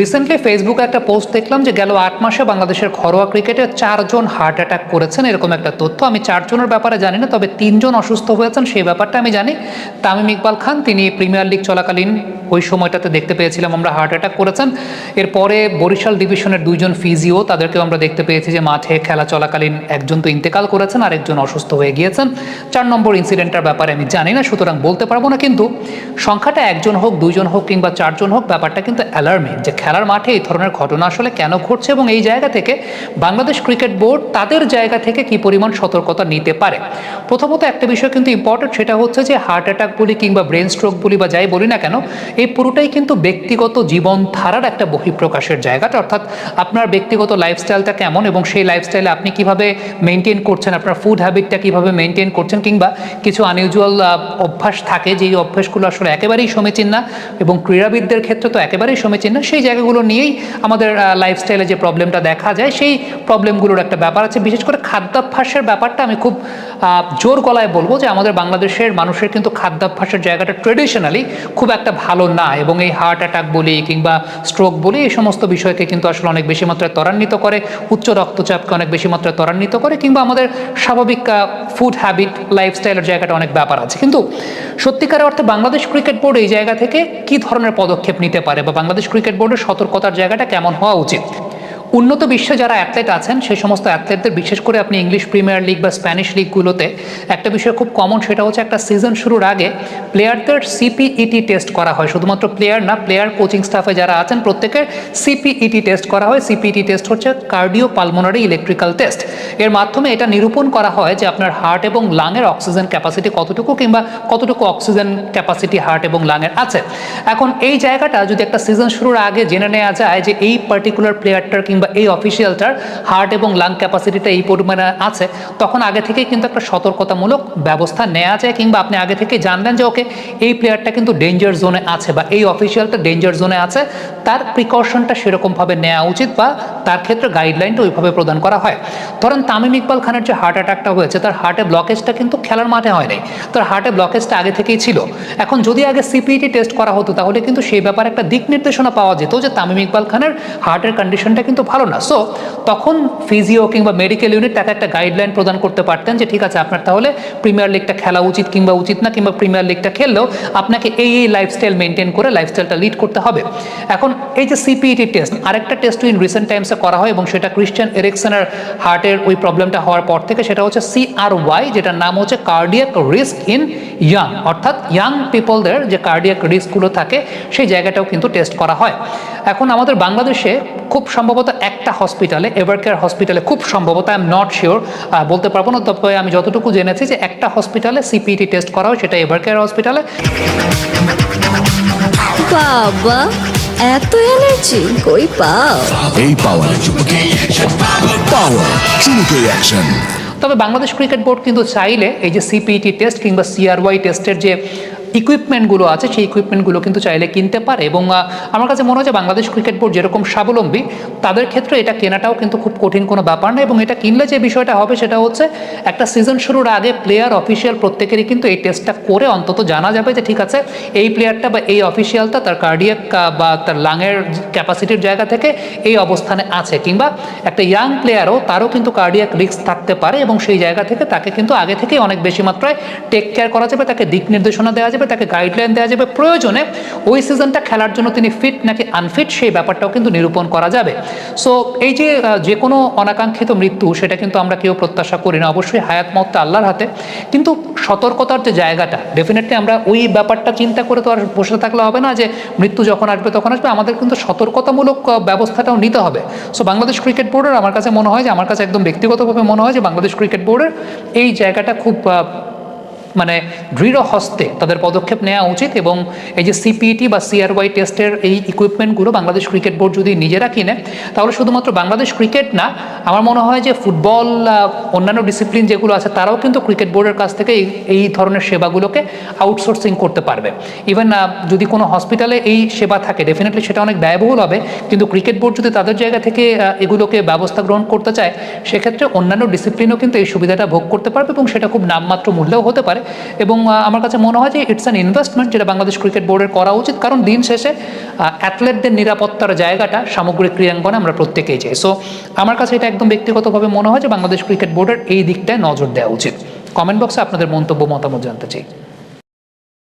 Recently ফেসবুকে একটা post দেখলাম যে গেল আট মাসে বাংলাদেশের ঘরোয়া ক্রিকেটে চারজন হার্ট অ্যাটাক করেছেন, এরকম একটা তথ্য। আমি চারজনের ব্যাপারে জানি না, তবে তিনজন অসুস্থ হয়েছেন, সেই ব্যাপারটা আমি জানি। তামিম ইকবাল খান, তিনি প্রিমিয়ার লিগ চলাকালীন ওই সময়টাতে দেখতে পেয়েছিলাম আমরা হার্ট অ্যাটাক করেছেন। এরপরে বরিশাল ডিভিশনের দুইজন ফিজিও, তাদেরকেও আমরা দেখতে পেয়েছি যে মাঠে খেলা চলাকালীন একজন তো ইন্তেকাল করেছেন আর একজন অসুস্থ হয়ে গিয়েছেন। চার নম্বর ইনসিডেন্টটার ব্যাপারে আমি জানি না, সুতরাং বলতে পারব না, কিন্তু সংখ্যাটা একজন হোক, দুইজন হোক কিংবা চারজন হোক, ব্যাপারটা কিন্তু অ্যালার্মিং যে খেলার মাঠে এই ধরনের ঘটনা আসলে কেন ঘটছে এবং এই জায়গা থেকে বাংলাদেশ ক্রিকেট বোর্ড তাদের জায়গা থেকে কি পরিমাণ সতর্কতা নিতে পারে? প্রথমত একটা বিষয় কিন্তু ইম্পর্টেন্ট সেটা হচ্ছে যে হার্ট অ্যাটাক বলি কিংবা ব্রেন স্ট্রোক বলি বা যাই বলি না কেন, এই পুরোটাই কিন্তু ব্যক্তিগত জীবনধারার একটা বহিঃপ্রকাশের জায়গাটা। অর্থাৎ আপনার ব্যক্তিগত লাইফস্টাইলটা কেমন এবং সেই লাইফস্টাইলে আপনি কীভাবে মেনটেন করছেন, আপনার ফুড হ্যাবিটটা কীভাবে মেনটেন করছেন কিংবা কিছু আনইউজুয়াল অভ্যাস থাকে যেই অভ্যাসগুলো আসলে একেবারেই সমীচীন না এবং ক্রীড়াবিদদের ক্ষেত্রে তো একেবারেই সমীচীন না, সেই জায়গাগুলো নিয়েই আমাদের লাইফস্টাইলে যে প্রবলেমটা দেখা যায়, সেই প্রবলেমগুলোর একটা ব্যাপার আছে। বিশেষ করে খাদ্যাভ্যাসের ব্যাপারটা আমি খুব জোর গলায় বলব যে আমাদের বাংলাদেশের মানুষের কিন্তু খাদ্যাভ্যাসের জায়গাটা ট্রেডিশনালি খুব একটা ভালো না এবং এই হার্ট অ্যাটাক বলি কিংবা স্ট্রোক বলি, এই সমস্ত বিষয়কে কিন্তু আসলে অনেক বেশি মাত্রায় ত্বরান্বিত করে, উচ্চ রক্তচাপকে অনেক বেশি মাত্রায় ত্বরান্বিত করে কিংবা আমাদের স্বাভাবিক ফুড হ্যাবিট লাইফস্টাইলের জায়গাটা অনেক ব্যাপার আছে। কিন্তু সত্যিকার অর্থে বাংলাদেশ ক্রিকেট বোর্ড এই জায়গা থেকে কি ধরনের পদক্ষেপ নিতে পারে বা বাংলাদেশ ক্রিকেট বোর্ডের সতর্কতার জায়গাটা কেমন হওয়া উচিত? উন্নত বিশ্বে যারা অ্যাথলেট আছেন, সেই সমস্ত অ্যাথলেটদের বিশেষ করে আপনি ইংলিশ প্রিমিয়ার লিগ বা স্প্যানিশ লিগগুলোতে একটা বিষয় খুব কমন সেটা হচ্ছে একটা সিজন শুরুর আগে প্লেয়ারদের সিপিইটি টেস্ট করা হয়। শুধুমাত্র প্লেয়ার না প্লেয়ার কোচিং স্টাফে যারা আছেন প্রত্যেকের সিপিইটি টেস্ট করা হয়। সিপিইটি টেস্ট হচ্ছে কার্ডিও পালমোনারি ইলেকট্রিক্যাল টেস্ট এর মাধ্যমে এটা নিরূপণ করা হয় যে আপনার হার্ট এবং লাংয়ের অক্সিজেন ক্যাপাসিটি কতটুকু কিংবা কতটুকু অক্সিজেন ক্যাপাসিটি হার্ট এবং লাংয়ের আছে। এখন এই জায়গাটা যদি একটা সিজন শুরুর আগে জেনে নেওয়া যায় যে এই পার্টিকুলার প্লেয়ারটার কিংবা এই অফিসিয়ালটার হার্ট এবং লাং ক্যাপাসিটিটা এই পরিমাণে আছে, তখন আগে থেকে কিন্তু একটা সতর্কতামূলক ব্যবস্থা নেওয়া যায় কিংবা আপনি আগে থেকে জানবেন যে ওকে এই প্লেয়ারটা কিন্তু ডেঞ্জার জোনে আছে বা এই অফিসিয়ালটা ডেঞ্জার জোনে আছে, তার প্রিকশনটা সেরকমভাবে নেওয়া উচিত বা তার ক্ষেত্রে গাইডলাইনটা ওইভাবে প্রদান করা হয়। ধরেন তামিম ইকবাল খানের যে হার্ট অ্যাটাকটা হয়েছে, তার হার্টে ব্লকেজটা কিন্তু খেলার মাঠে হয়নি তার হার্টে ব্লকেজটা আগে থেকেই ছিল। এখন যদি আগে সিপিইটি টেস্ট করা হতো, তাহলে কিন্তু সেই ব্যাপারে একটা দিক নির্দেশনা পাওয়া যেত যে তামিম ইকবাল খানের হার্টের কন্ডিশনটা কিন্তু ভালো না। সো তখন ফিজিও কিংবা মেডিকেল ইউনিট তাকে একটা গাইডলাইন প্রদান করতে পারতেন যে, ঠিক আছে, আপনার তাহলে প্রিমিয়ার লিগটা খেলা উচিত কিংবা উচিত না, কিংবা প্রিমিয়ার লিগটা খেললেও আপনাকে এই এই লাইফস্টাইল মেনটেন করে লাইফস্টাইলটা লিড করতে হবে। এখন এই যে সিপিইটি টেস্ট আরেকটা টেস্ট ইন রিসেন্ট টাইমসে করা হয় এবং সেটা ক্রিশ্চিয়ান এরিকসনের হার্টের ওই প্রবলেমটা হওয়ার পর থেকে সেটা হচ্ছে সিআর ওয়াই যেটার নাম হচ্ছে কার্ডিয়াক রিস্ক ইন ইয়াং অর্থাৎ ইয়াং পিপলদের যে কার্ডিয়াক রিস্কগুলো থাকে, সেই জায়গাটাও কিন্তু টেস্ট করা হয়। এখন আমাদের বাংলাদেশে খুব সম্ভবত একটা হসপিটালে এভার কেয়ার হসপিটালে খুব সম্ভবত আই এম নট শিওর বলতে পারব না, তবে আমি যতটুকু জেনেছি যে একটা হসপিটালে সিপিটি টেস্ট করা হয়, সেটা এভার কেয়ার হসপিটালে বাবা এত এনার্জি কই পাও? এই পাওয়ার পাওয়ার চুমুকে অ্যাকশন তবে বাংলাদেশ ক্রিকেট বোর্ড কিন্তু চাইলে এই যে সিপিটি টেস্ট কিংবা সিআরওয়াই টেস্টের যে ইকুইপমেন্টগুলো আছে, সেই ইকুইপমেন্টগুলো কিন্তু চাইলে কিনতে পারে এবং আমার কাছে মনে হয় যে বাংলাদেশ ক্রিকেট বোর্ড যেরকম স্বাবলম্বী, তাদের ক্ষেত্রে এটা কেনাটাও কিন্তু খুব কঠিন কোনো ব্যাপার না এবং এটা কিনলে যে বিষয়টা হবে সেটা হচ্ছে একটা সিজন শুরুর আগে প্লেয়ার অফিসিয়াল প্রত্যেকেরই কিন্তু এই টেস্টটা করে অন্তত জানা যাবে যে ঠিক আছে, এই প্লেয়ারটা বা এই অফিসিয়ালটা তার কার্ডিয়াক বা তার লাঙের ক্যাপাসিটির জায়গা থেকে এই অবস্থানে আছে কিংবা একটা ইয়াং প্লেয়ারও তারও কিন্তু কার্ডিয়াক রিস্ক থাকতে পারে এবং সেই জায়গা থেকে তাকে কিন্তু আগে থেকেই অনেক বেশি মাত্রায় টেক কেয়ার করা যাবে, তাকে দিক নির্দেশনা দেওয়া যাবে তাকে গাইডলাইন দেওয়া যাবে। প্রয়োজনে ওই সিজনটা খেলার জন্য তিনি ফিট নাকি আনফিট সেই ব্যাপারটাও কিন্তু নিরূপণ করা যাবে। সো এই যে যে কোনো অনাকাঙ্ক্ষিত মৃত্যু, সেটা কিন্তু আমরা কেউ প্রত্যাশা করি না। অবশ্যই হায়াত মতটা আল্লাহর হাতে। কিন্তু সতর্কতার যে জায়গাটা ডেফিনেটলি আমরা ওই ব্যাপারটা চিন্তা করে তো আর বসে থাকলে হবে না যে, মৃত্যু যখন আসবে, তখন আসবে। আমাদের কিন্তু সতর্কতামূলক ব্যবস্থাটাও নিতে হবে। সো বাংলাদেশ ক্রিকেট বোর্ডের আমার কাছে মনে হয় যে, আমার কাছে একদম ব্যক্তিগতভাবে মনে হয় যে, বাংলাদেশ ক্রিকেট বোর্ডের এই জায়গাটা খুব মানে দৃঢ় হস্তে তাদের পদক্ষেপ নেওয়া উচিত এবং এই যে সিপিইটি বা সিআরওয়াই টেস্টের এই ইকুইপমেন্টগুলো বাংলাদেশ ক্রিকেট বোর্ড যদি নিজেরা কিনে, তাহলে শুধুমাত্র বাংলাদেশ ক্রিকেট না, আমার মনে হয় যে ফুটবল অন্যান্য ডিসিপ্লিন যেগুলো আছে, তারাও কিন্তু ক্রিকেট বোর্ডের কাছ থেকে এই ধরনের সেবাগুলোকে আউটসোর্সিং করতে পারবে। ইভেন যদি কোনো হসপিটালে এই সেবা থাকে ডেফিনেটলি সেটা অনেক ব্যয়বহুল হবে, কিন্তু ক্রিকেট বোর্ড যদি তাদের জায়গা থেকে এগুলোকে ব্যবস্থা গ্রহণ করতে চায়, সেক্ষেত্রে অন্যান্য ডিসিপ্লিনও কিন্তু এই সুবিধাটা ভোগ করতে পারবে এবং সেটা খুব নামমাত্র মূল্যেও হতে পারে। এবং আমার কাছে মনে হয় যে ইটস অ্যান ইনভেস্টমেন্ট যেটা বাংলাদেশ ক্রিকেট বোর্ডের করা উচিত। কারণ দিন শেষে অ্যাথলেটদের নিরাপত্তার জায়গাটা সামগ্রিক ক্রীড়াঙ্গনে আমরা প্রত্যেকেই চাই। সো আমার কাছে এটা একদম ব্যক্তিগতভাবে মনে হয় যে বাংলাদেশ ক্রিকেট বোর্ডের এই দিকটায় নজর দেওয়া উচিত। কমেন্ট বক্সে আপনাদের মন্তব্য, মতামত জানতে চাই।